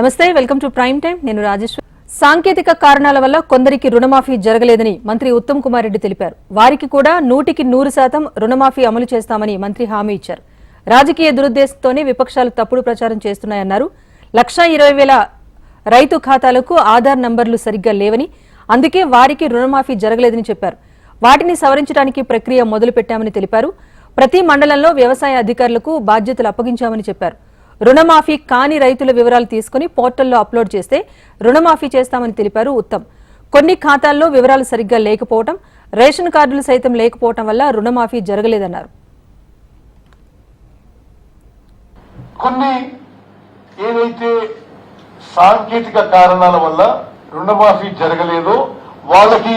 నమస్తే welcome to prime time నేను రాజేశ్వర్. సాంకేతిక కారణాల వల్ల కొందరికి రుణమాఫీ జరగలేదని మంత్రి ఉత్తమ్ కుమార్ రెడ్డి తెలిపారు. వారికి కూడా నూటికి నూరు శాతం రుణమాఫీ అమలు చేస్తామని మంత్రి హామీ ఇచ్చారు. రాజకీయ దురుద్దేశంతోనే విపక్షాలు తప్పుడు ప్రచారం చేస్తున్నాయన్నారు. లక్షా ఇరవై వేల రైతు ఖాతాలకు ఆధార్ నంబర్లు సరిగ్గా లేవని అందుకే వారికి రుణమాఫీ జరగలేదని చెప్పారు. వాటిని సవరించడానికి ప్రక్రియ మొదలుపెట్టామని తెలిపారు. ప్రతి మండలంలో వ్యవసాయ అధికారులకు బాధ్యతలు అప్పగించామని చెప్పారు. రుణమాఫీ కాని రైతుల వివరాలు తీసుకుని పోర్టల్లో అప్లోడ్ చేస్తే రుణమాఫీ చేస్తామని తెలిపారు ఉత్తమ్. కొన్ని ఖాతాల్లో వివరాలు సరిగ్గా లేకపోవడం రేషన్ కార్డులు సైతం లేకపోవడం వల్ల రుణమాఫీ జరగలేదన్నారు. కొన్ని ఏదైతే సాంకేతిక కారణాల వల్ల రుణమాఫీ జరగలేదో వాళ్ళకి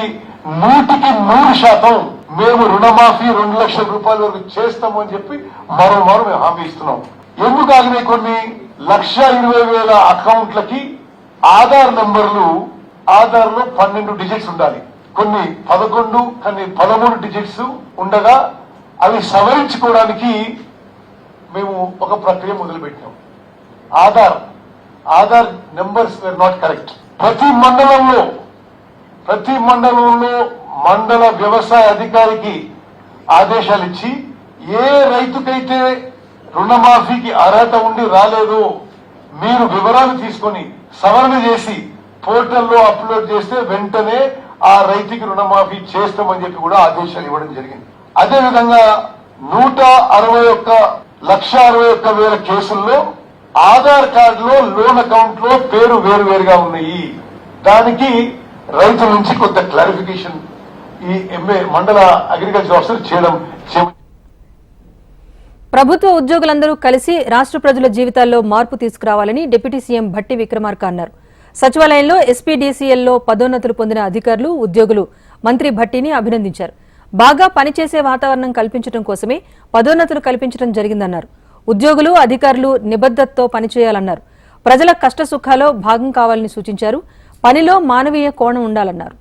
నూటికి నూరు శాతం మేము రుణమాఫీ రెండు లక్షల రూపాయల వరకు చేస్తాము అని చెప్పి మరో మరో మేము హామీ ఇస్తున్నాం. ఎందుకు కొన్ని లక్ష ఇరవై వేల అకౌంట్లకి ఆధార్ నెంబర్లు ఆధార్లో పన్నెండు డిజిట్స్ ఉండాలి. కొన్ని పదకొండు కొన్ని పదమూడు డిజిట్స్ ఉండగా అవి సవరించుకోవడానికి మేము ఒక ప్రక్రియ మొదలుపెట్టాం. Aadhaar Aadhaar numbers were not correct ప్రతి మండలంలో ప్రతి మండలంలో మండల వ్యవసాయ అధికారికి ఆదేశాలు ఇచ్చి ఏ రైతుకైతే రుణమాఫీకి అర్హత ఉండి రాలేదు. మీరు వివరాలు తీసుకొని సవరణ చేసి పోర్టల్లో అప్లోడ్ చేస్తే వెంటనే ఆ రైతుకి రుణమాఫీ చేస్తామని చెప్పి కూడా ఆదేశాలు ఇవ్వడం జరిగింది. అదేవిధంగా నూట అరవై ఒక్క లక్ష అరవై ఒక్క వేల కేసుల్లో ఆధార్ కార్డులో లోన్ అకౌంట్లో పేరు వేరు వేరుగా ఉన్నాయి. దానికి రైతుల నుంచి కొంత క్లారిఫికేషన్ ఈ ఎంఏ మండల అగ్రికల్చర్ ఆఫీసర్ చేయడం ప్రభుత్వ ఉద్యోగులందరూ కలిసి రాష్ట్ర ప్రజల జీవితాల్లో మార్పు తీసుకురావాలని డిప్యూటీ సీఎం భట్టి విక్రమార్క అన్నారు. సచివాలయంలో ఎస్పీడీసీఎల్లో పదోన్నతులు పొందిన అధికారులు ఉద్యోగులు మంత్రి భట్టిని అభినందించారు. బాగా పనిచేసే వాతావరణం కల్పించడం కోసమే పదోన్నతులు కల్పించడం జరిగిందన్నారు. ఉద్యోగులు అధికారులు నిబద్ధతతో పనిచేయాలన్నారు. ప్రజల కష్ట సుఖాలో భాగం కావాలని సూచించారు. పనిలో మానవీయ కోణం ఉండాలన్నారు.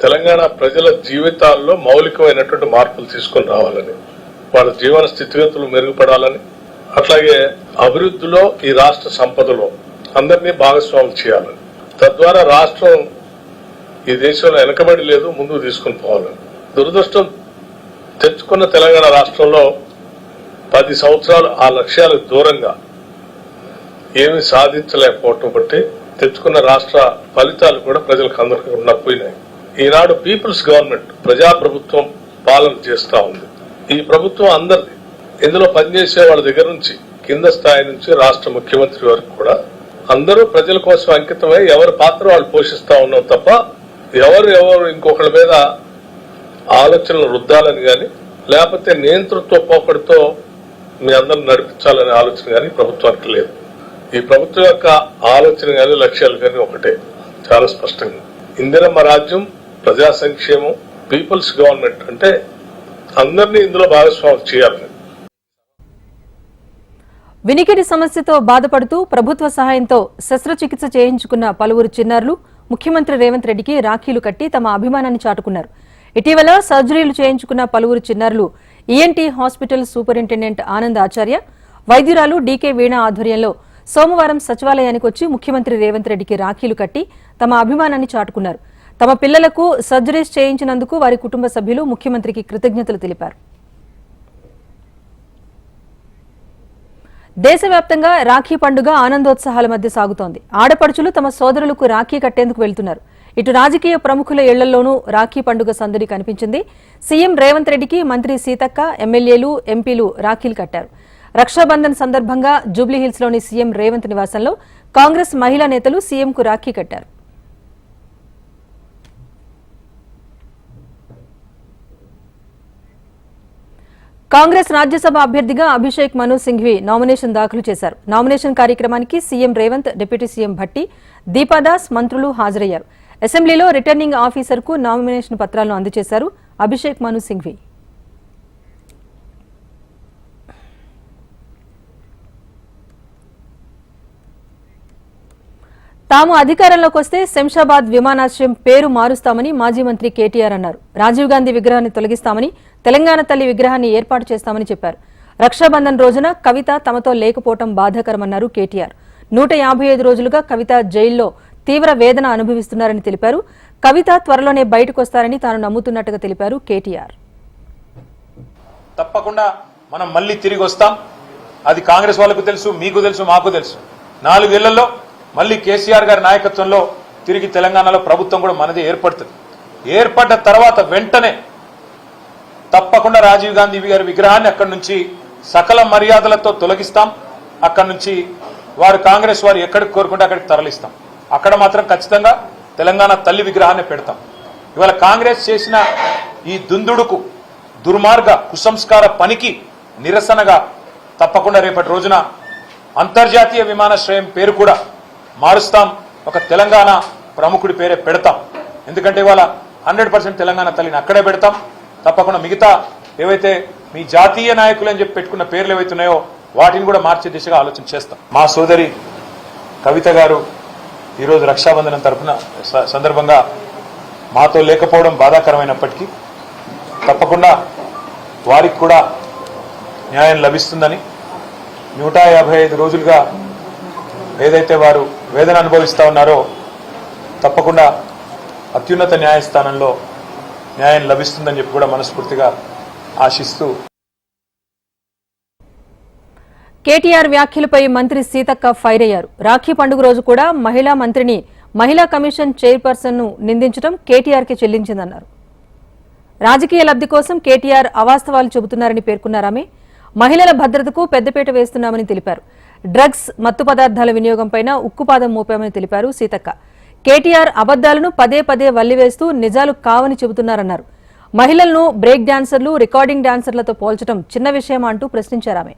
తెలంగాణ ప్రజల జీవితాల్లో మౌలికమైనటువంటి మార్పులు తీసుకొని రావాలని వాళ్ళ జీవన స్థితిగతులు మెరుగుపడాలని అట్లాగే అభివృద్ధిలో ఈ రాష్ట్ర సంపదలో అందరినీ భాగస్వాములు చేయాలని. తద్వారా రాష్ట్రం ఈ దేశంలో వెనకబడి లేదు ముందుకు తీసుకుని పోవాలని. దురదృష్టం తెచ్చుకున్న తెలంగాణ రాష్ట్రంలో పది సంవత్సరాలు ఆ లక్ష్యాలకు దూరంగా ఏమీ సాధించలేకపోవటం బట్టి తెచ్చుకున్న రాష్ట్ర ఫలితాలు కూడా ప్రజలకు అందరికీ ఉండకపోయినాయి. ఈనాడు పీపుల్స్ గవర్నమెంట్ ప్రజాప్రభుత్వం పాలన చేస్తా ఉంది. ఈ ప్రభుత్వం అందరిది. ఇందులో పనిచేసే వాళ్ళ దగ్గర నుంచి కింద స్థాయి నుంచి రాష్ట్ర ముఖ్యమంత్రి వరకు కూడా అందరూ ప్రజల కోసం అంకితమై ఎవరి పాత్ర వాళ్ళు పోషిస్తా ఉన్నాం తప్ప ఎవరు ఎవరు ఇంకొకళ్ళ మీద ఆలోచనలు రుద్దాలని కానీ లేకపోతే నియంతృత్వ పోకడితో మీ అందరిని నడిపించాలనే ఆలోచన కానీ ప్రభుత్వానికి లేదు. ఈ ప్రభుత్వం యొక్క ఆలోచన కానీ లక్ష్యాలు కానీ ఒకటే. చాలా స్పష్టంగా. ఇందిరమ్మ రాజ్యం ప్రజా సంక్షేమం పీపుల్స్ గవర్నమెంట్ అంటే అందరినీ ఇందులో భాగస్వామ్యం చేయాలని వినికిడి సమస్యతో బాధపడుతూ ప్రభుత్వ సహాయంతో శస్త్రచికిత్స చేయించుకున్న పలువురు చిన్నారులు ముఖ్యమంత్రి రేవంత్ రెడ్డికి రాఖీలు కట్టి తమ అభిమానాన్ని చాటుకున్నారు. ఇటీవల సర్జరీలు చేయించుకున్న పలువురు చిన్నారులు ENT hospital superintendent Anand Acharya వైద్యురాలు DK Veena ఆధ్వర్యంలో సోమవారం సచివాలయానికి వచ్చి ముఖ్యమంత్రి రేవంత్ రెడ్డికి రాఖీలు కట్టి తమ అభిమానాన్ని చాటుకున్నారు. తమ పిల్లలకు సర్జరీస్ చేయించినందుకు వారి కుటుంబ సభ్యులు ముఖ్యమంత్రికి కృతజ్ఞతలు తెలిపారు. దేశవ్యాప్తంగా రాఖీ పండుగ ఆనందోత్సాహాల మధ్య సాగుతోంది. ఆడపడుచులు తమ సోదరులకు రాఖీ కట్టేందుకు వెళ్తున్నారు. ఇటు రాజకీయ ప్రముఖుల ఇళ్ళలోనూ రాఖీ పండుగ సందడి కనిపించింది. సీఎం రేవంత్ రెడ్డికి మంత్రి సీతక్క ఎమ్మెల్యేలు ఎంపీలు రాఖీలు కట్టారు. రక్షాబంధన్ సందర్భంగా జూబ్లీహిల్స్లోని సీఎం రేవంత్ నివాసంలో కాంగ్రెస్ మహిళా నేతలు సీఎంకు రాఖీ కట్టారు. కాంగ్రెస్ రాజ్యసభ అభ్యర్థిగా అభిషేక్ మను సింఘ్వి నామినేషన్ దాఖలు చేశారు. నామినేషన్ కార్యక్రమానికి CM Revanth deputy CM Bhatti Deepa Das మంత్రులు హాజరయ్యారు. అసెంబ్లీలో రిటర్నింగ్ ఆఫీసర్కు నామినేషన్ పత్రాలను అందజేశారు అభిషేక్ మను సింఘ్వి. తాము అధికారంలోకి వస్తే శంషాబాద్ విమానాశ్రయం పేరు మారుస్తామని మాజీ మంత్రి కేటీఆర్ అన్నారు. రాజీవ్ గాంధీ విగ్రహాన్ని తొలగిస్తామని తెలంగాణ తల్లి విగ్రహాన్ని ఏర్పాటు చేస్తామని చెప్పారు. రక్షాబంధన్ రోజున కవిత తమతో లేకపోవటం బాధాకరమన్నారు కేటీఆర్. నూట యాభై ఐదు రోజులుగా కవిత జైల్లో తీవ్ర వేదన అనుభవిస్తున్నారని తెలిపారు. కవిత త్వరలోనే బయటకొస్తారని తాను నమ్ముతున్నట్టుగా తెలిపారు కేటీఆర్. తప్పకుండా మనం మళ్ళీ తిరిగి వస్తాం. అది కాంగ్రెస్ వాళ్ళకు తెలుసు మీకు తెలుసు మాకు తెలుసు. నాలుగేళ్ళలో మళ్ళీ కేసీఆర్ గారి నాయకత్వంలో తిరిగి తెలంగాణలో ప్రభుత్వం కూడా మనది ఏర్పడుతుంది. ఏర్పడ్డ తర్వాత వెంటనే తప్పకుండా రాజీవ్ గాంధీ గారి విగ్రహాన్ని అక్కడి నుంచి సకల మర్యాదలతో తొలగిస్తాం. అక్కడి నుంచి వారు కాంగ్రెస్ వారు ఎక్కడికి కోరుకుంటే అక్కడికి తరలిస్తాం. అక్కడ మాత్రం ఖచ్చితంగా తెలంగాణ తల్లి విగ్రహాన్ని పెడతాం. ఇవాళ కాంగ్రెస్ చేసిన ఈ దుందుడుకు దుర్మార్గ కుసంస్కార పనికి నిరసనగా తప్పకుండా రేపటి రోజున అంతర్జాతీయ విమానాశ్రయం పేరు కూడా మారుస్తాం. ఒక తెలంగాణ ప్రముఖుడి పేరే పెడతాం. ఎందుకంటే ఇవాళ హండ్రెడ్ పర్సెంట్ తెలంగాణ తల్లిని అక్కడే పెడతాం. తప్పకుండా మిగతా ఏవైతే మీ జాతీయ నాయకులు అని చెప్పి పెట్టుకున్న పేర్లు ఏవైతున్నాయో వాటిని కూడా మార్చే దిశగా ఆలోచన చేస్తాం. మా సోదరి కవిత గారు ఈరోజు రక్షాబంధనం తరపున స- సందర్భంగా మాతో లేకపోవడం బాధాకరమైనప్పటికీ తప్పకుండా వారికి కూడా న్యాయం లభిస్తుందని నూట యాభై ఐదు రోజులుగా ఏదైతే వారు వేదన అనుభవిస్తూ ఉన్నారో తప్పకుండా అత్యున్నత న్యాయస్థానంలో న్యాయం లభిస్తుందని చెప్పి కూడా మనస్ఫూర్తిగా ఆశిస్తూ కేటీఆర్ వ్యాఖ్యలపై మంత్రి సీతక్క ఫైర్ అయ్యారు. రాఖీ పండుగ రోజు కూడా మహిళా మంత్రిని మహిళా కమిషన్ చైర్పర్సన్ను నిందించడం కేటీఆర్కి చెల్లించిందన్నారు. రాజకీయ లబ్ధి కోసం కేటీఆర్ అవాస్తవాలు చెబుతున్నారని పేర్కొన్నారామె మహిళల భద్రతకు పెద్దపీట వేస్తున్నామని తెలిపారు. డ్రగ్స్ మత్తు పదార్థాల వినియోగంపైన ఉక్కుపాదం మోపామని తెలిపారు సీతక్క. కేటీఆర్ అబద్దాలను పదే పదే వల్లివేస్తూ నిజాలు కావని చెబుతున్నారన్నారు. మహిళలను బ్రేక్ డాన్సర్లు రికార్డింగ్ డాన్సర్లతో పోల్చడం చిన్న విషయమా అంటూ ప్రశ్నించారు ఆమె.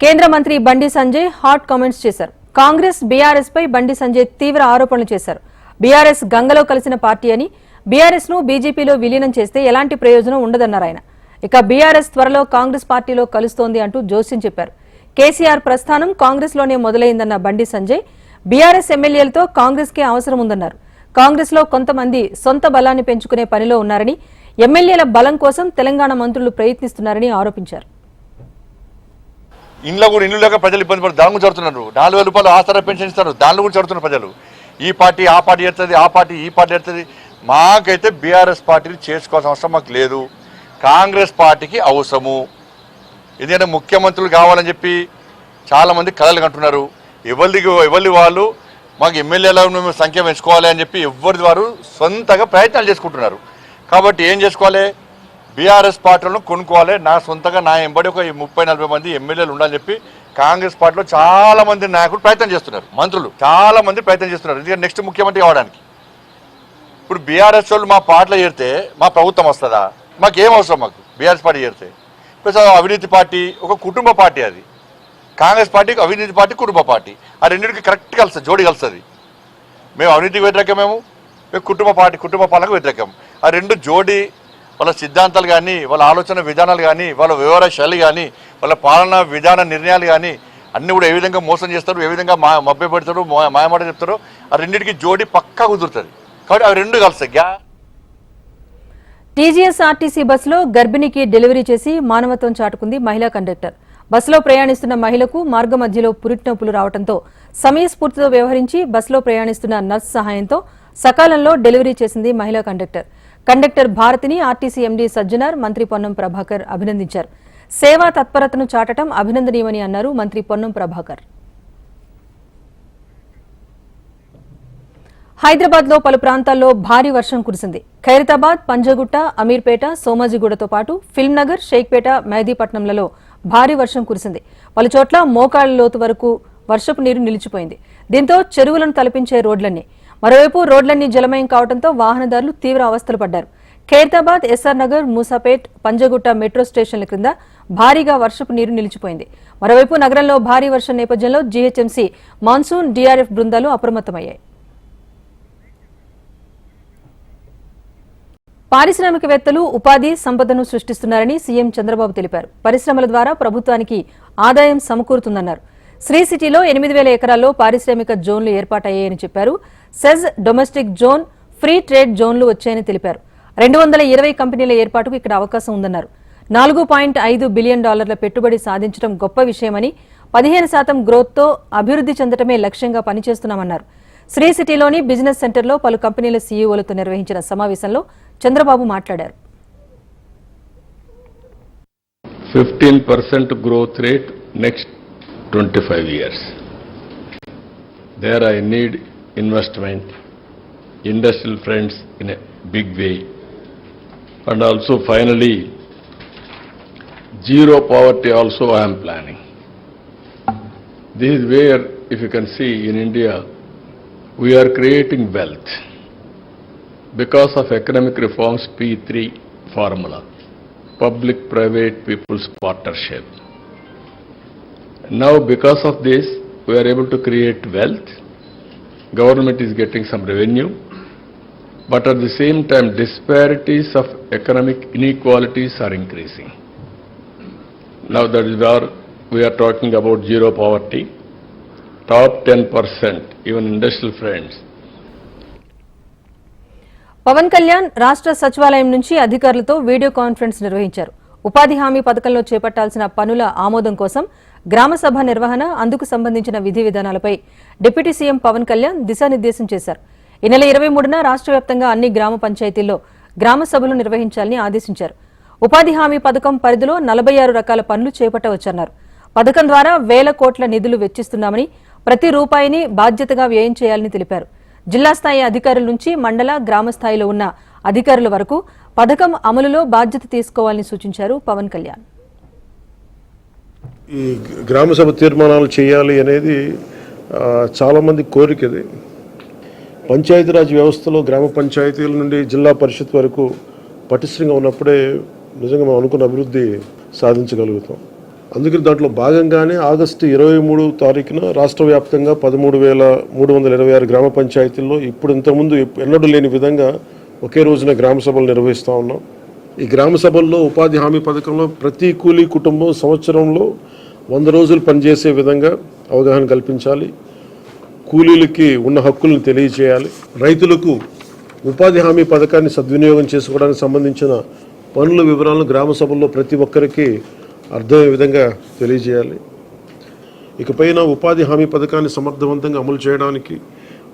కేంద్ర మంత్రి బండి సంజయ్ హాట్ కామెంట్స్ చేశారు. కాంగ్రెస్ బీఆర్ఎస్ పై బండి సంజయ్ తీవ్ర ఆరోపణలు చేశారు. బీఆర్ఎస్ గంగలో కలిసిన పార్టీ అని బీఆర్ఎస్ను బీజేపీలో విలీనం చేస్తే ఎలాంటి ప్రయోజనం ఉండదన్నారు ఆయన. ఇక బీఆర్ఎస్ త్వరలో కాంగ్రెస్ పార్టీలో కలుస్తోంది అంటూ జోస్యం చెప్పారు. కేసీఆర్ ప్రస్థానం కాంగ్రెస్లోనే మొదలైందన్న బండి సంజయ్ బీఆర్ఎస్ ఎమ్మెల్యేలతో కాంగ్రెస్ కే అవసరం ఉందన్నారు కాంగ్రెస్లో కొంతమంది సొంత బలాన్ని పెంచుకునే పనిలో ఉన్నారని ఎమ్మెల్యేల బలం కోసం తెలంగాణ మంత్రులు ప్రయత్నిస్తున్నారని ఆరోపించారు. ఇంట్లో కూడా ఇల్లు లేక ప్రజలు ఇబ్బంది పడుతుంది దాని గురించి చదువుతున్నారు. నాలుగు వేల రూపాయలు ఆసరా పెన్షన్ ఇస్తారు. దాని గురించి చదువుతున్నారు ప్రజలు. ఈ పార్టీ ఆ పార్టీ ఎడుతుంది ఆ పార్టీ ఈ పార్టీ ఎడుతుంది మాకైతే బీఆర్ఎస్ పార్టీని చేసుకోవాల్సిన అవసరం మాకు లేదు. కాంగ్రెస్ పార్టీకి అవసరము. ఎందుకంటే ముఖ్యమంత్రులు కావాలని చెప్పి చాలామంది కలలు కంటున్నారు. ఎవరిది ఎవరి వాళ్ళు? మాకు ఎమ్మెల్యేల మేము సంఖ్య పెంచుకోవాలి అని చెప్పి ఎవరిది వారు సొంతగా ప్రయత్నాలు చేసుకుంటున్నారు. కాబట్టి ఏం చేసుకోవాలి? బీఆర్ఎస్ పార్టీలను కొనుక్కోవాలి. నా సొంతంగా నా ఎంబడి ఒక ముప్పై నలభై మంది ఎమ్మెల్యేలు ఉండాలని చెప్పి కాంగ్రెస్ పార్టీలో చాలా మంది నాయకులు ప్రయత్నం చేస్తున్నారు. మంత్రులు చాలా మంది ప్రయత్నం చేస్తున్నారు. ఎందుకంటే నెక్స్ట్ ముఖ్యమంత్రి కావడానికి. ఇప్పుడు బీఆర్ఎస్ వాళ్ళు మా పార్టీలో చేరితే మా ప్రభుత్వం వస్తుందా? మాకు అవసరం మాకు? బీఆర్ఎస్ పార్టీ చేరితే. ప్లస్ అవినీతి పార్టీ ఒక కుటుంబ పార్టీ అది. కాంగ్రెస్ పార్టీకి అవినీతి పార్టీ కుటుంబ పార్టీ. ఆ రెండింటికి కరెక్ట్ కలుస్తుంది జోడి కలుస్తుంది మేము అవినీతికి వ్యతిరేకమేము మేము కుటుంబ పార్టీ కుటుంబ పాలనకు వ్యతిరేకం. ఆ రెండు జోడి వాళ్ళ సిద్ధాంతాలు కానీ వాళ్ళ ఆలోచన విధానాలు కానీ వాళ్ళ వివర శైలి కానీ వాళ్ళ పాలన విధాన నిర్ణయాలు కానీ అన్నీ కూడా ఏ విధంగా మోసం చేస్తారు ఏ విధంగా మా మభ్య పెడతారు మా- మాయమాట చెప్తారు ఆ రెండింటికి జోడి పక్కా కుదురుతుంది. కాబట్టి అవి రెండు కలుస్తాయి గ్యా టీజీఎస్ ఆర్టీసీ బస్సులో గర్భిణికి డెలివరీ చేసి మానవత్వం చాటుకుంది మహిళా కండక్టర్. బస్సులో ప్రయాణిస్తున్న మహిళకు మార్గ మధ్యలో పురిటినొప్పులు రావడంతో సమయస్ఫూర్తితో వ్యవహరించి బస్సులో ప్రయాణిస్తున్న నర్స్ సహాయంతో సకాలంలో డెలివరీ చేసింది మహిళా కండక్టర్. కండక్టర్ భారతిని ఆర్టీసీ ఎండీ సజ్జనార్ మంత్రి పొన్నం ప్రభాకర్ అభినందించారు. సేవా తత్పరతను చాటడం అభినందనీయమని అన్నారు మంత్రి పొన్నం ప్రభాకర్. హైదరాబాద్లో పలు ప్రాంతాల్లో భారీ వర్షం కురిసింది. ఖైరతాబాద్ పంజగుట్ట అమీర్పేట సోమాజిగూడతో పాటు ఫిల్మ్ నగర్ షేక్పేట మెహదీపట్నంలలో భారీ వర్షం కురిసింది. పలు చోట్ల మోకాళ్ళ లోతు వరకు వర్షపు నీరు నిలిచిపోయింది. దీంతో చెరువులను తలపించే రోడ్లన్నీ మరోవైపు రోడ్లన్నీ జలమయం కావడంతో వాహనదారులు తీవ్ర అవస్థలు పడ్డారు. ఖైరతాబాద్ ఎస్ఆర్ నగర్ మూసాపేట్ పంజగుట్ట మెట్రో స్టేషన్ల క్రింద భారీగా వర్షపు నీరు నిలిచిపోయింది. మరోవైపు నగరంలో భారీ వర్షం నేపథ్యంలో జీహెచ్ఎంసీ మాన్సూన్ డీఆర్ఎఫ్ బృందాలు అప్రమత్తమయ్యాయి. పారిశ్రామికవేత్తలు ఉపాధి సంపదను సృష్టిస్తున్నారని సీఎం చంద్రబాబు తెలిపారు. పరిశ్రమల ద్వారా ప్రభుత్వానికి ఆదాయం సమకూరుతుందన్నారు. శ్రీ సిటీలో ఎనిమిది వేల ఎకరాల్లో పారిశ్రామిక జోన్లు ఏర్పాటయ్యాయని చెప్పారు. SEZ domestic zone free trade జోన్లు వచ్చాయని తెలిపారు. రెండు వందల ఇరవై కంపెనీల ఏర్పాటుకు ఇక్కడ అవకాశం ఉందన్నారు. నాలుగు పాయింట్ ఐదు బిలియన్ డాలర్ల పెట్టుబడి సాధించడం గొప్ప విషయమని పదిహేను శాతం గ్రోత్తో అభివృద్ధి చెందటమే లక్ష్యంగా పనిచేస్తున్నామన్నారు. శ్రీ సిటీలోని బిజినెస్ సెంటర్లో పలు కంపెనీల సీఈఓలతో నిర్వహించిన సమావేశంలో చంద్రబాబు మాట్లాడారు 15% growth rate next 25 years. There I need investment, industrial friends in a big way. And also finally, zero poverty also I am planning. This is where, if you can see in India, we are creating wealth because of economic reforms P3 formula public-private people's partnership. Now, because of this, we are able to create wealth, government is getting some revenue, but at the same time, disparities of economic inequalities are increasing. Now, that is where we are talking about zero poverty, top 10%, even industrial friends, Pawan Kalyan రాష్ట్ర సచివాలయం నుంచి అధికారులతో video conference నిర్వహించారు. ఉపాధి హామీ పథకంలో చేపట్టాల్సిన పనుల ఆమోదం కోసం గ్రామసభ నిర్వహణ అందుకు సంబంధించిన విధి విధానాలపై డిప్యూటీ సీఎం పవన్ కళ్యాణ్ దిశానిర్దేశం చేశారు. ఈ నెల ఇరవై మూడున రాష్ట్ర వ్యాప్తంగా అన్ని గ్రామ పంచాయతీల్లో గ్రామ సభలు నిర్వహించాలని ఆదేశించారు. ఉపాధి హామీ పథకం పరిధిలో నలభై ఆరు రకాల పనులు చేపట్టవచ్చన్నారు. పథకం ద్వారా వేల కోట్ల నిధులు వెచ్చిస్తున్నామని ప్రతి రూపాయిని బాధ్యతగా వ్యయం చేయాలని తెలిపారు. జిల్లా స్థాయి అధికారుల నుంచి మండల గ్రామ స్థాయిలో ఉన్న అధికారుల వరకు పథకం అమలులో బాధ్యత తీసుకోవాలని సూచించారు పవన్ కళ్యాణ్. ఈ గ్రామ సభ తీర్మానాలు చేయాలి అనేది చాలామంది కోరికది పంచాయతీరాజ్ వ్యవస్థలో గ్రామ పంచాయతీల నుండి జిల్లా పరిషత్ వరకు పటిష్టంగా ఉన్నప్పుడే నిజంగా మనం అనుకున్న అభివృద్ధి సాధించగలుగుతాం. అందుకని దాంట్లో భాగంగానే ఆగస్టు ఇరవై మూడు తారీఖున రాష్ట్ర వ్యాప్తంగా పదమూడు వేల మూడు వందల ఇరవై ఆరు గ్రామ పంచాయతీల్లో ఇప్పుడు ఇంతకుముందు ఎన్నడూ లేని విధంగా ఒకే రోజున గ్రామ సభలు నిర్వహిస్తూ ఉన్నాం. ఈ గ్రామ సభల్లో ఉపాధి హామీ పథకంలో ప్రతి కూలీ కుటుంబం సంవత్సరంలో వంద రోజులు పనిచేసే విధంగా అవగాహన కల్పించాలి. కూలీలకి ఉన్న హక్కులను తెలియచేయాలి రైతులకు ఉపాధి హామీ పథకాన్ని సద్వినియోగం చేసుకోవడానికి సంబంధించిన పనుల వివరాలను గ్రామ సభల్లో ప్రతి ఒక్కరికి అర్థమయ్యే విధంగా తెలియజేయాలి? ఇకపైన ఉపాధి హామీ పథకాన్ని సమర్థవంతంగా అమలు చేయడానికి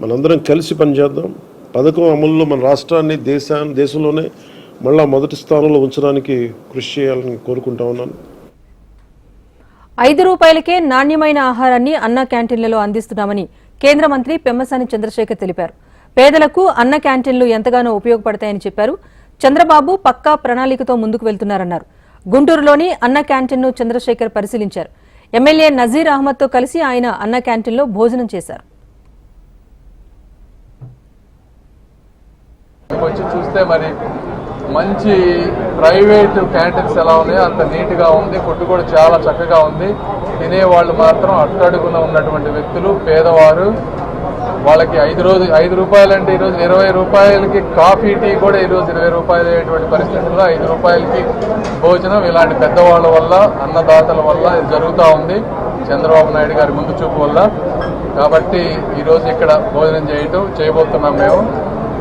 మనందరం కలిసి పనిచేద్దాం. పథకం అమలులో మన రాష్ట్రాన్ని దేశాన్ని దేశంలోనే మళ్ళా మొదటి స్థానంలో ఉంచడానికి కృషి చేయాలని కోరుకుంటా ఉన్నాను. ఐదు రూపాయలకే నాణ్యమైన ఆహారాన్ని అన్న క్యాంటీన్లలో అందిస్తున్నామని కేంద్ర మంత్రి పెమ్మసాని చంద్రశేఖర్ తెలిపారు. పేదలకు అన్న క్యాంటీన్లు ఎంతగానో ఉపయోగపడతాయని చెప్పారు. చంద్రబాబు పక్కా ప్రణాళికతో ముందుకు వెళ్తున్నారన్నారు. గుంటూరులోని అన్న క్యాంటీన్ను చంద్రశేఖర్ పరిశీలించారు. ఎమ్మెల్యే నజీర్ అహ్మద్తో కలిసి ఆయన అన్న క్యాంటీన్లో భోజనం చేశారు. వచ్చి చూస్తే మరి మంచి ప్రైవేట్ క్యాంటీన్స్ ఎలా ఉన్నాయో? అంత నీట్గా ఉంది ఫుడ్ కూడా చాలా చక్కగా ఉంది. తినేవాళ్ళు మాత్రం అట్టడుగున ఉన్నటువంటి వ్యక్తులు పేదవారు. వాళ్ళకి ఐదు రోజు ఐదు రూపాయలు అంటే ఈరోజు ఇరవై రూపాయలకి కాఫీ టీ కూడా ఈరోజు ఇరవై రూపాయలు అయ్యేటువంటి పరిస్థితుల్లో ఐదు రూపాయలకి భోజనం ఇలాంటి పెద్దవాళ్ళ వల్ల అన్నదాతల వల్ల ఇది జరుగుతూ ఉంది. చంద్రబాబు నాయుడు గారి ముందు చూపు వల్ల. కాబట్టి ఈరోజు ఇక్కడ భోజనం చేయటం చేయబోతున్నాం మేము.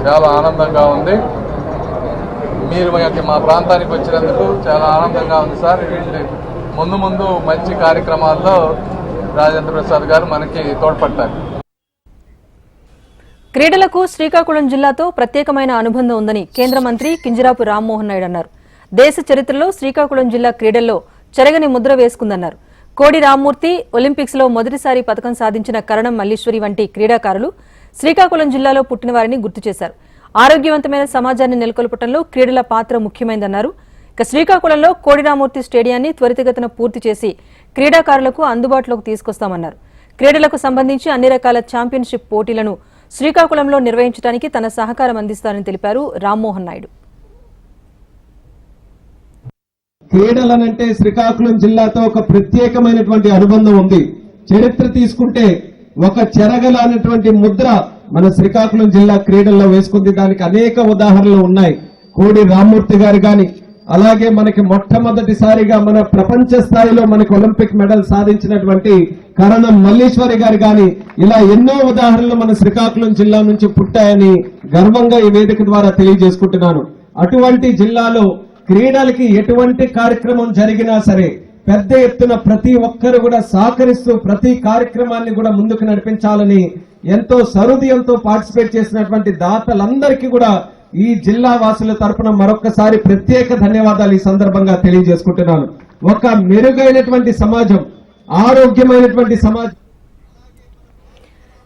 చాలా ఆనందంగా ఉంది. మీరు మా ప్రాంతానికి వచ్చినందుకు చాలా ఆనందంగా ఉంది సార్. వీటి ముందు ముందు మంచి కార్యక్రమాల్లో రాజేంద్ర ప్రసాద్ గారు మనకి తోడ్పడతారు క్రీడలకు శ్రీకాకుళం జిల్లాతో ప్రత్యేకమైన అనుబంధం ఉందని కేంద్ర మంత్రి కింజరాపు రామ్మోహన్ నాయుడు అన్నారు. దేశ చరిత్రలో శ్రీకాకుళం జిల్లా క్రీడల్లో చెరగని ముద్ర వేసుకుందన్నారు. కోడి రామ్మూర్తి ఒలింపిక్స్లో మొదటిసారి పథకం సాధించిన కరణం మల్లీశ్వరి వంటి క్రీడాకారులు శ్రీకాకుళం జిల్లాలో పుట్టిన వారిని గుర్తు చేశారు. ఆరోగ్యవంతమైన సమాజాన్ని నెలకొల్పటంలో క్రీడల పాత్ర ముఖ్యమైందన్నారు. ఇక శ్రీకాకుళంలో కోడి రామూర్తి స్టేడియాన్ని త్వరితగతిన పూర్తి చేసి క్రీడాకారులకు అందుబాటులోకి తీసుకొస్తామన్నారు. క్రీడలకు సంబంధించి అన్ని రకాల ఛాంపియన్షిప్ పోటీలను శ్రీకాకుళంలో నిర్వహించడానికి తన సహకారం అందిస్తారని తెలిపారు రామ్మోహన్ నాయుడు. క్రీడలనంటే శ్రీకాకుళం జిల్లాతో ఒక ప్రత్యేకమైనటువంటి అనుబంధం ఉంది. చరిత్ర తీసుకుంటే ఒక చెరగల అనేటువంటి ముద్ర మన శ్రీకాకుళం జిల్లా క్రీడల్లో వేసుకుంది. దానికి అనేక ఉదాహరణలు ఉన్నాయి. కోడి రామ్మూర్తి గారు కానీ అలాగే మనకి మొట్టమొదటిసారిగా మన ప్రపంచ స్థాయిలో మనకి ఒలింపిక్ మెడల్ సాధించినటువంటి కరణం మల్లీశ్వరి గారు కానీ ఇలా ఎన్నో ఉదాహరణలు మన శ్రీకాకుళం జిల్లా నుంచి పుట్టాయని గర్వంగా ఈ వేదిక ద్వారా తెలియజేసుకుంటున్నాను. అటువంటి జిల్లాలో క్రీడలకి ఎటువంటి కార్యక్రమం జరిగినా సరే పెద్ద ఎత్తున ప్రతి ఒక్కరు కూడా సహకరిస్తూ ప్రతి కార్యక్రమాన్ని కూడా ముందుకు నడిపించాలని ఎంతో సరుదయంతో పార్టిసిపేట్ చేసినటువంటి దాతలందరికీ కూడా ఈ జిల్లా వాసుల తరపున మరొకసారి ప్రత్యేక ధన్యవాదాలు ఈ సందర్భంగా తెలియజేసుకుంటున్నాను. ఒక మెరుగైనటువంటి సమాజం ఆరోగ్యమైనటువంటి సమాజం.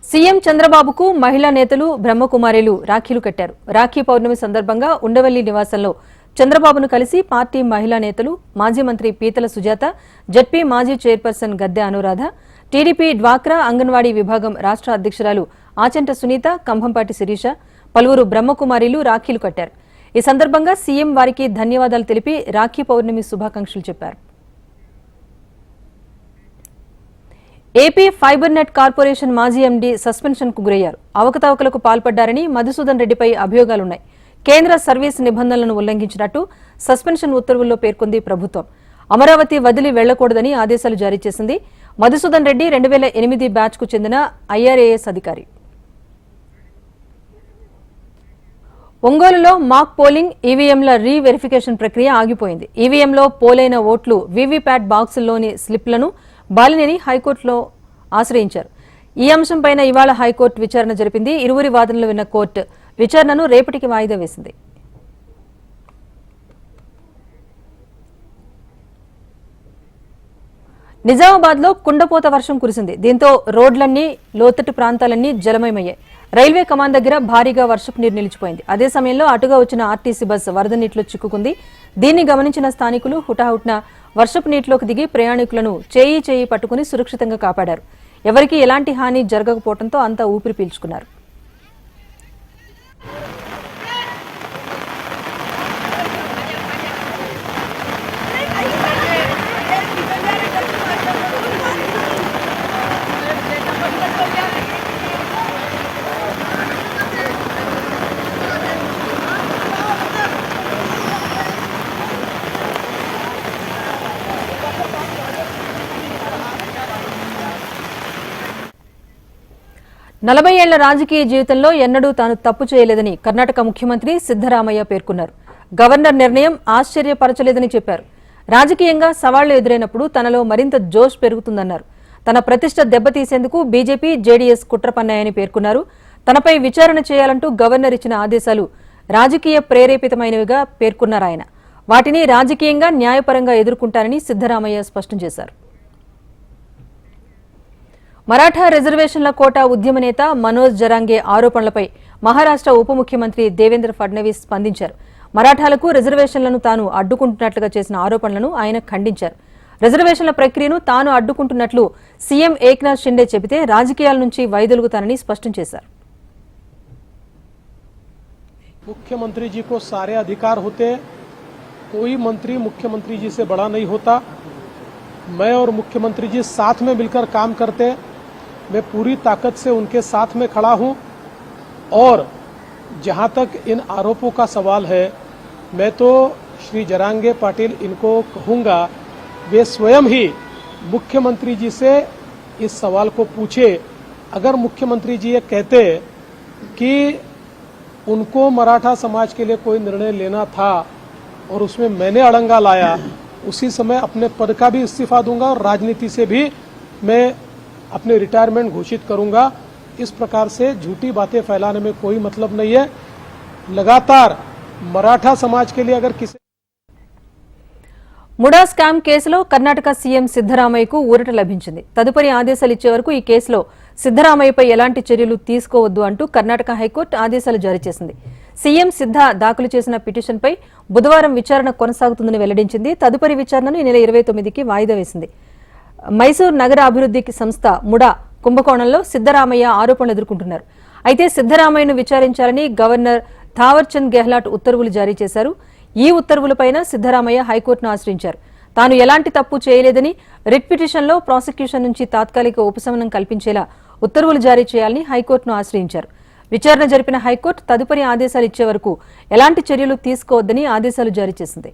సీఎం చంద్రబాబుకు మహిళా నేతలు బ్రహ్మకుమారిలు రాఖీలు కట్టారు. రాఖీ పౌర్ణమి సందర్భంగా ఉండవల్లి నివాసంలో చంద్రబాబును కలిసి పార్టీ మహిళా నేతలు మాజీ మంత్రి పీతల సుజాత జడ్పీ మాజీ చైర్పర్సన్ గద్దె అనురాధ టీడీపీ డ్వాక్రా అంగన్వాడీ విభాగం రాష్ట్ర అధ్యక్షురాలు ఆచంట సునీత కంభంపాటి శిరీష పలువురు బ్రహ్మకుమారిలు రాఖీలు కట్టారు. ఈ సందర్భంగా సీఎం వారికి ధన్యవాదాలు తెలిపి రాఖీ పౌర్ణమి శుభాకాంక్షలు చెప్పారు. ఏపీ ఫైబర్ నెట్ కార్పొరేషన్ మాజీ ఎండీ సస్పెన్షన్కు గురయ్యారు. అవకతవకలకు పాల్పడ్డారని మధుసూదన్ రెడ్డిపై అభియోగాలున్నాయి. కేంద్ర సర్వీస్ నిబంధనలను ఉల్లంఘించినట్టు సస్పెన్షన్ ఉత్తర్వుల్లో పేర్కొంది ప్రభుత్వం. అమరావతి వదిలి వెళ్ళకూడదని ఆదేశాలు జారీ చేసింది మధుసూదన్ రెడ్డి రెండు వేల ఎనిమిది బ్యాచ్కు చెందిన ఐఆర్ఏఎస్ అధికారి. ఒంగోలులో మాక్ పోలింగ్ ఈవీఎంల రీ వెరిఫికేషన్ ప్రక్రియ ఆగిపోయింది. ఈవీఎంలో పోలైన ఓట్లు వీవీప్యాట్ బాక్సుల్లోని స్లిప్లను బాలినేని హైకోర్టులో ఆశ్రయించారు. ఈ అంశంపైన ఇవాళ హైకోర్టు విచారణ జరిపింది. ఇరువురి వాదనలు విన్న కోర్టు విచారణను రేపటికి వాయిదా వేసింది. నిజామాబాద్లో కుండపోత వర్షం కురిసింది. దీంతో రోడ్లన్నీ లోతట్టు ప్రాంతాలన్నీ జలమయమయ్యాయి. రైల్వే కమాన్ దగ్గర భారీగా వర్షపు నీరు నిలిచిపోయింది. అదే సమయంలో అటుగా వచ్చిన ఆర్టీసీ బస్సు వరద నీటిలో చిక్కుకుంది. దీన్ని గమనించిన స్థానికులు హుటాహుట్న వర్షపు నీటిలోకి దిగి ప్రయాణికులను చేయి చేయి పట్టుకుని సురక్షితంగా కాపాడారు. ఎవరికీ ఎలాంటి హాని జరగకపోవడంతో అంతా ఊపిరి పీల్చుకున్నారు. నలభై ఏళ్ళ రాజకీయ జీవితంలో ఎన్నడూ తాను తప్పు చేయలేదని కర్ణాటక ముఖ్యమంత్రి సిద్దరామయ్య పేర్కొన్నారు. గవర్నర్ నిర్ణయం ఆశ్చర్యపరచలేదని చెప్పారు. రాజకీయంగా సవాళ్ళు ఎదురైనప్పుడు తనలో మరింత జోష్ పెరుగుతుందన్నారు. తన ప్రతిష్ట దెబ్బతీసేందుకు బీజేపీ జేడీఎస్ కుట్రపన్నాయని పేర్కొన్నారు. తనపై విచారణ చేయాలంటూ గవర్నర్ ఇచ్చిన ఆదేశాలు రాజకీయ ప్రేరేపితమైనవిగా పేర్కొన్నారు ఆయన. వాటిని రాజకీయంగా న్యాయపరంగా ఎదుర్కొంటారని సిద్దరామయ్య స్పష్టం చేశారు. మరాఠా రిజర్వేషన్ల కోటా ఉద్యమ నేత మనోజ్ జరాంగే ఆరోపణలపై మహారాష్ట్ర ఉప ముఖ్యమంత్రి దేవేంద్ర ఫడ్నవీస్ స్పందించారు మరాఠాలకు రిజర్వేషన్లను తాను అడ్డుకుంటున్నట్లుగా చేసిన ఆరోపణలను ఆయన ఖండించారు రిజర్వేషన్ల ప్రక్రియను తాను అడ్డుకుంటున్నట్లు సీఎం ఏక్నాథ్ షిండే చెబితే రాజకీయాల నుంచి వైదొలుగుతానని స్పష్టం చేశారు मुख्यमंत्री जी को सारे अधिकार होते हैं कोई मंत्री मुख्यमंत्री जी से बड़ा नहीं होता मैं और मुख्यमंत्री जी साथ में मिलकर काम करते हैं मैं पूरी ताकत से उनके साथ में खड़ा हूँ। और जहाँ तक इन आरोपों का सवाल है, मैं तो श्री जरांगे पाटिल इनको कहूँगा, वे स्वयं ही मुख्यमंत्री जी से इस सवाल को पूछे। अगर मुख्यमंत्री जी ये कहते कि उनको मराठा समाज के लिए कोई निर्णय लेना था और उसमें मैंने अड़ंगा लाया, उसी समय अपने पद का भी इस्तीफा दूँगा और राजनीति से भी मैं अपने रिटायरमेंट घोषित करूंगा इस प्रकार से झूठी बातें फैलाने में कोई मतलब नहीं है लगातार मराठा समाज के लिए अगर किसी ముడా స్కామ్ కేసులో కర్ణాటక సీఎం సిద్దరామయ్యకు ఊరట లభించింది తదుపరి ఆదేశాలు ఇచ్చే వరకు ఈ కేసులో సిద్దరామయ్యపై ఎలాంటి చర్యలు తీసుకోవద్దు అంటూ కర్ణాటక హైకోర్టు ఆదేశాలు జారీ చేసింది సీఎం సిద్ధ దాఖలు చేసిన పిటిషన్పై బుధవారం విచారణ కొనసాగుతుందని వెల్లడించింది తదుపరి విచారణను ఈ నెల ఇరవై తొమ్మిదికి వాయిదా వేసింది మైసూర్ నగర అభివృద్ధికి సంస్థ ముడా కుంభకోణంలో సిద్దరామయ్య ఆరోపణలు ఎదుర్కొంటున్నారు. అయితే సిద్దరామయ్యను విచారించాలని గవర్నర్ థావర్చంద్ గెహ్లాట్ ఉత్తర్వులు జారీ చేశారు. ఈ ఉత్తర్వులపైన సిద్దరామయ్య హైకోర్టును ఆశ్రయించారు. తాను ఎలాంటి తప్పు చేయలేదని రిట్ పిటిషన్లో ప్రాసిక్యూషన్ నుంచి తాత్కాలిక ఉపశమనం కల్పించేలా ఉత్తర్వులు జారీ చేయాలని హైకోర్టును ఆశ్రయించారు. విచారణ జరిపిన హైకోర్టు తదుపరి ఆదేశాలు ఇచ్చే వరకు ఎలాంటి చర్యలు తీసుకోవద్దని ఆదేశాలు జారీ చేసింది.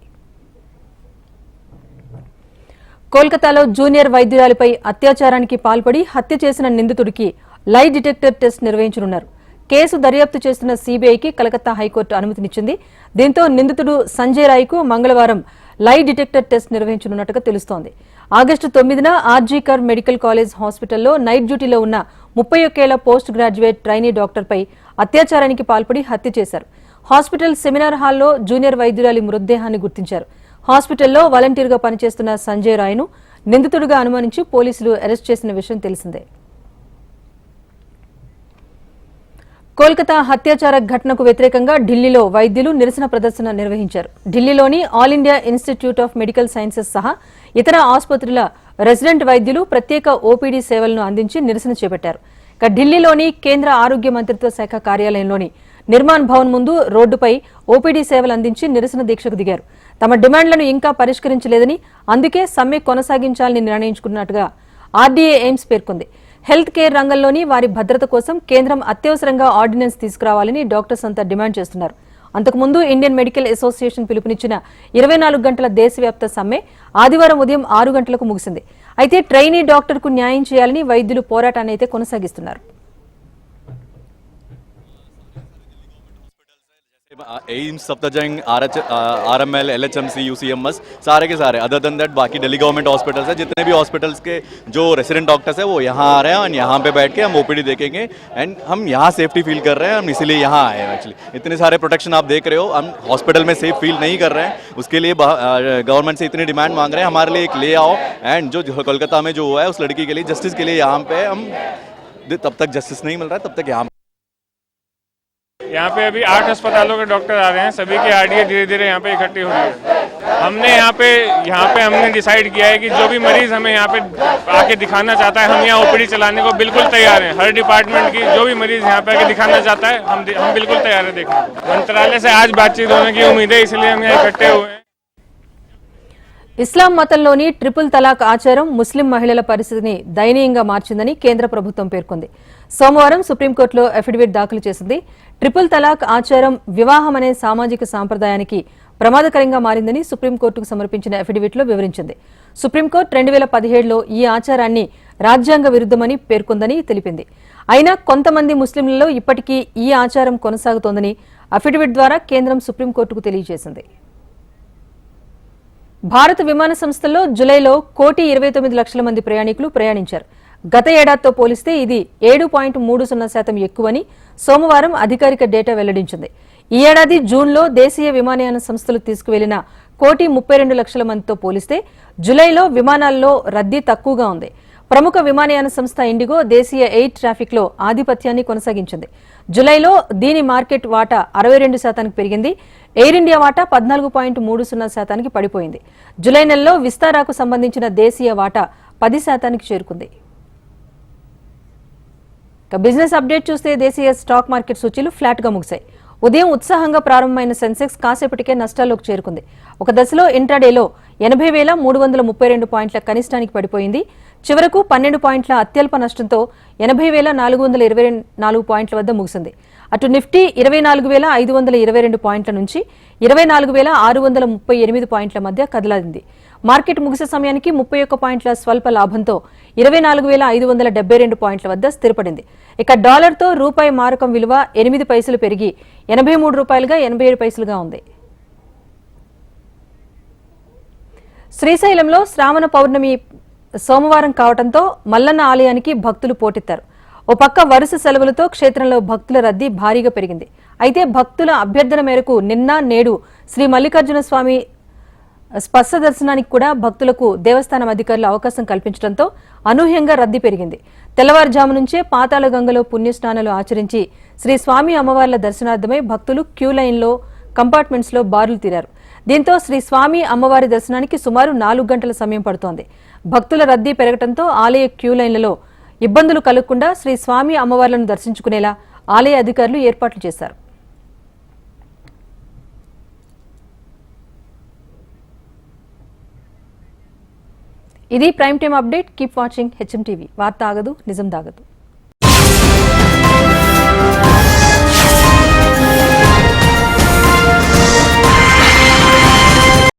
కోల్కతాలో జూనియర్ వైద్యురాలిపై అత్యాచారానికి పాల్పడి హత్య చేసిన నిందితుడికి లై డిటెక్టర్ టెస్ట్ నిర్వహించనున్నారు. కేసు దర్యాప్తు చేస్తున్న సీబీఐకి కలకత్తా హైకోర్టు అనుమతినిచ్చింది. దీంతో నిందితుడు సంజయ్ రాయ్కు మంగళవారం లై డిటెక్టర్ టెస్ట్ నిర్వహించనున్నట్టుగా తెలుస్తోంది. ఆగస్టు తొమ్మిదిన ఆర్జీకర్ మెడికల్ కాలేజ్ హాస్పిటల్లో నైట్ డ్యూటీలో ఉన్న ముప్పై ఒక్కేళ్ళ పోస్ట్ గ్రాడ్యుయేట్ ట్రైనీ డాక్టర్పై అత్యాచారానికి పాల్పడి హత్య చేశారు. హాస్పిటల్ సెమినార్ హాల్లో జూనియర్ వైద్యురాలి మృతదేహాన్ని గుర్తించారు. హాస్పిటల్లో వాలంటీర్గా పనిచేస్తున్న సంజయ్ రాయ్ను నిందితుడిగా అనుమానించి పోలీసులు అరెస్ట్ చేసిన విషయం తెలిసిందే. కోల్కతా హత్యాచార ఘటనకు వ్యతిరేకంగా ఢిల్లీలో వైద్యులు నిరసన ప్రదర్శన నిర్వహించారు. ఢిల్లీలోని all India institute of medical sciences సహా ఇతర ఆసుపత్రుల రెసిడెంట్ వైద్యులు ప్రత్యేక ఓపీడీ సేవలను అందించి నిరసన చేపట్టారు. ఇక ఢిల్లీలోని కేంద్ర ఆరోగ్య మంత్రిత్వ శాఖ కార్యాలయంలోని నిర్మాణ్ భవన్ ముందు రోడ్డుపై ఓపీడీ సేవలు అందించి నిరసన దీక్షకు దిగారు. తమ డిమాండ్లను ఇంకా పరిష్కరించలేదని అందుకే సమ్మె కొనసాగించాలని నిర్ణయించుకున్నట్టుగా ఆర్డీఏ ఎయిమ్స్ పేర్కొంది. హెల్త్ కేర్ రంగంలోని వారి భద్రత కోసం కేంద్రం అత్యవసరంగా ఆర్డినెన్స్ తీసుకురావాలని డాక్టర్స్ అంతా డిమాండ్ చేస్తున్నారు. అంతకుముందు ఇండియన్ మెడికల్ అసోసియేషన్ పిలుపునిచ్చిన ఇరవై నాలుగు గంటల దేశవ్యాప్త సమ్మె ఆదివారం ఉదయం ఆరు గంటలకు ముగిసింది. అయితే ట్రైనీ డాక్టర్కు న్యాయం చేయాలని వైద్యులు పోరాటాన్ని అయితే కొనసాగిస్తున్నారు. AIIMS Safdarjung R M L L H M C U C M S सारे के सारे। अदर देन दैट बाकी दिल्ली गवर्नमेंट हॉस्पिटल्स है। जितने भी हॉस्पिटल्स के जो रेसिडेंट डॉक्टर्स है, वो यहाँ आ रहे हैं और यहाँ पे बैठ के हम ओपीडी देखेंगे। एंड हम यहाँ सेफ्टी फील कर रहे हैं, हम इसीलिए यहाँ आए हैं एक्चुअली इतने सारे प्रोटेक्शन आप देख रहे हो, हम हॉस्पिटल में सेफ़ फील नहीं कर रहे हैं। उसके लिए गवर्नमेंट से इतनी डिमांड मांग रहे हैं। हमारे लिए एक ले आओ। एंड जो कोलकाता में जो हुआ है, उस लड़की के लिए जस्टिस के लिए यहाँ पे हम, तब तक जस्टिस नहीं मिल रहा है, तब तक यहाँ यहाँ पे अभी आठ अस्पतालों के डॉक्टर आ रहे हैं सभी की आरडीए धीरे धीरे यहाँ पे इकट्ठी हो रही है हमने यहाँ पे यहाँ पे हमने डिसाइड किया है कि जो भी मरीज हमें यहाँ पे आके दिखाना चाहता है हम यहाँ ओपीडी चलाने को बिल्कुल तैयार हैं हर डिपार्टमेंट की जो भी मरीज यहाँ पे आके दिखाना चाहता है हम हम बिल्कुल तैयार है देखने को मंत्रालय से आज बातचीत होने की उम्मीद है इसलिए हम यहाँ इकट्ठे हुए हैं ఇస్లాం మతంలోని ట్రిపుల్ తలాక్ ఆచారం ముస్లిం మహిళల పరిస్థితిని దయనీయంగా మార్చిందని కేంద్ర ప్రభుత్వం పేర్కొంది సోమవారం సుప్రీంకోర్టులో అఫిడవిట్ దాఖలు చేసింది. ట్రిపుల్ తలాక్ ఆచారం వివాహం అనే సామాజిక సాంప్రదాయానికి ప్రమాదకరంగా మారిందని సుప్రీంకోర్టుకు సమర్పించిన అఫిడవిట్లో వివరించింది. సుప్రీంకోర్టు రెండు వేల పదిహేడులో ఈ ఆచారాన్ని రాజ్యాంగ విరుద్ధమని పేర్కొందని తెలిపింది. అయినా కొంతమంది ముస్లింలలో ఇప్పటికీ ఈ ఆచారం కొనసాగుతోందని అఫిడవిట్ ద్వారా కేంద్రం సుప్రీంకోర్టుకు తెలియజేసింది. భారత విమాన సంస్థల్లో జులైలో కోటి ఇరవై తొమ్మిది లక్షల మంది ప్రయాణికులు ప్రయాణించారు. గత ఏడాదితో పోలిస్తే ఇది ఏడు పాయింట్ మూడు సున్నా శాతం ఎక్కువని సోమవారం అధికారిక డేటా వెల్లడించింది. ఈ ఏడాది జూన్లో దేశీయ విమానయాన సంస్థలు తీసుకువెళ్ళిన కోటి ముప్పై రెండు లక్షల మందితో పోలిస్తే జులైలో విమానాల్లో రద్దీ తక్కువగా ఉంది. ప్రముఖ విమానయాన సంస్థ ఇండిగో దేశీయ ఎయిర్ ట్రాఫిక్లో ఆధిపత్యాన్ని కొనసాగించింది. జులైలో దీని మార్కెట్ వాటా అరవై రెండు శాతానికి పెరిగింది. ఎయిర్ ఇండియా వాటా పద్నాలుగు పాయింట్ మూడు సున్నా శాతానికి పడిపోయింది. జులై నెలలో విస్తారాకు సంబంధించిన దేశీయ వాటా పది శాతానికి చేరుకుంది. ఇక బిజినెస్ అప్డేట్ చూస్తే దేశీయ స్టాక్ మార్కెట్ సూచీలు ఫ్లాట్గా ముగిశాయి. ఉదయం ఉత్సాహంగా ప్రారంభమైన సెన్సెక్స్ కాసేపటికే నష్టాల్లోకి చేరుకుంది. ఒక దశలో ఇంట్రాడేలో ఎనభై వేల మూడు వందల ముప్పై రెండు పాయింట్ల కనిష్టానికి పడిపోయింది. చివరకు పన్నెండు పాయింట్ల అత్యల్ప నష్టంతో ఎనభై వేల నాలుగు వందల ఇరవై నాలుగు పాయింట్ల వద్ద ముగిసింది. అటు నిఫ్టీ ఇరవై నాలుగు వేల ఐదు వందల ఇరవై రెండు పాయింట్ల నుంచి ఇరవై నాలుగు వేల ఆరు వందల ముప్పై ఎనిమిది పాయింట్ల మధ్య కదలాడింది. మార్కెట్ ముగిసే సమయానికి ముప్పై ఒక్క పాయింట్ల స్వల్ప లాభంతో ఇరవై నాలుగు వేల ఐదు వందల డెబ్బై రెండు పాయింట్ల వద్ద స్థిరపడింది. ఇక డాలర్తో రూపాయి మారకం విలువ ఎనిమిది పైసలు పెరిగి ఎనభై మూడు రూపాయలుగా ఎనభై ఏడు పైసలుగా ఉంది. శ్రీశైలంలో శ్రావణ పౌర్ణమి సోమవారం కావడంతో మల్లన్న ఆలయానికి భక్తులు పోటెత్తారు. ఓ పక్క వరుస సెలవులతో క్షేత్రంలో భక్తుల రద్దీ భారీగా పెరిగింది. అయితే భక్తుల అభ్యర్థన మేరకు నిన్న నేడు శ్రీ మల్లికార్జున స్వామి స్పర్శ దర్శనానికి కూడా భక్తులకు దేవస్థానం అధికారులు అవకాశం కల్పించడంతో అనూహ్యంగా రద్దీ పెరిగింది. తెల్లవారుజాము నుంచే పాతాళ గంగలో పుణ్యస్నానాలు ఆచరించి శ్రీ స్వామి అమ్మవార్ల దర్శనార్థమై భక్తులు క్యూ లైన్లో కంపార్ట్మెంట్స్లో బారులు తీరారు. దీంతో శ్రీ స్వామి అమ్మవారి దర్శనానికి సుమారు నాలుగు గంటల సమయం పడుతోంది. భక్తుల రద్దీ పెరగడంతో ఆలయ క్యూ లైన్లలో ఇబ్బందులు కలగకుండా శ్రీ స్వామి అమ్మవార్లను దర్శించుకునేలా ఆలయ అధికారులు ఏర్పాట్లు చేశారు. ఇది prime time update. Keep watching HM TV. వార్త ఆగదు నిజం దాగదు